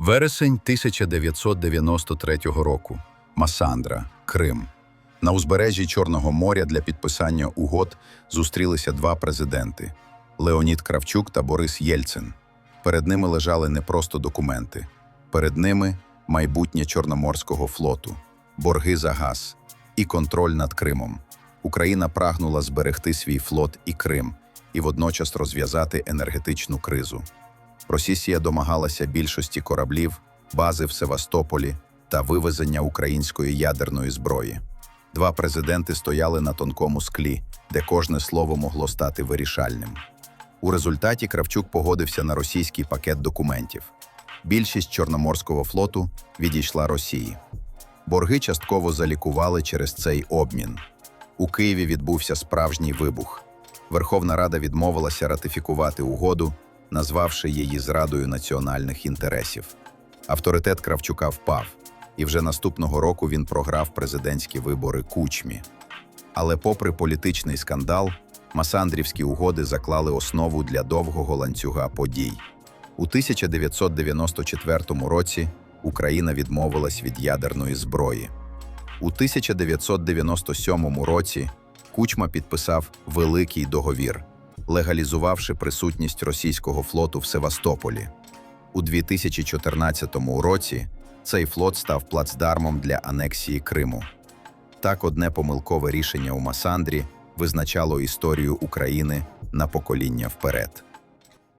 Вересень 1993 року. Масандра, Крим. На узбережжі Чорного моря для підписання угод зустрілися два президенти Леонід Кравчук та Борис Єльцин. Перед ними лежали не просто документи. Перед ними майбутнє Чорноморського флоту, борги за газ і контроль над Кримом. Україна прагнула зберегти свій флот і Крим і водночас розв'язати енергетичну кризу. Росія домагалася більшості кораблів, бази в Севастополі та вивезення української ядерної зброї. Два президенти стояли на тонкому склі, де кожне слово могло стати вирішальним. У результаті Кравчук погодився на російський пакет документів. Більшість Чорноморського флоту відійшла Росії. Борги частково залікували через цей обмін. У Києві відбувся справжній вибух. Верховна Рада відмовилася ратифікувати угоду, назвавши її зрадою національних інтересів. Авторитет Кравчука впав, і вже наступного року він програв президентські вибори Кучмі. Але, попри політичний скандал, Масандрівські угоди заклали основу для довгого ланцюга подій. У 1994 році Україна відмовилась від ядерної зброї. У 1997 році Кучма підписав Великий договір, легалізувавши присутність російського флоту в Севастополі. У 2014 році цей флот став плацдармом для анексії Криму. Так, одне помилкове рішення у Масандрі визначало історію України на покоління вперед.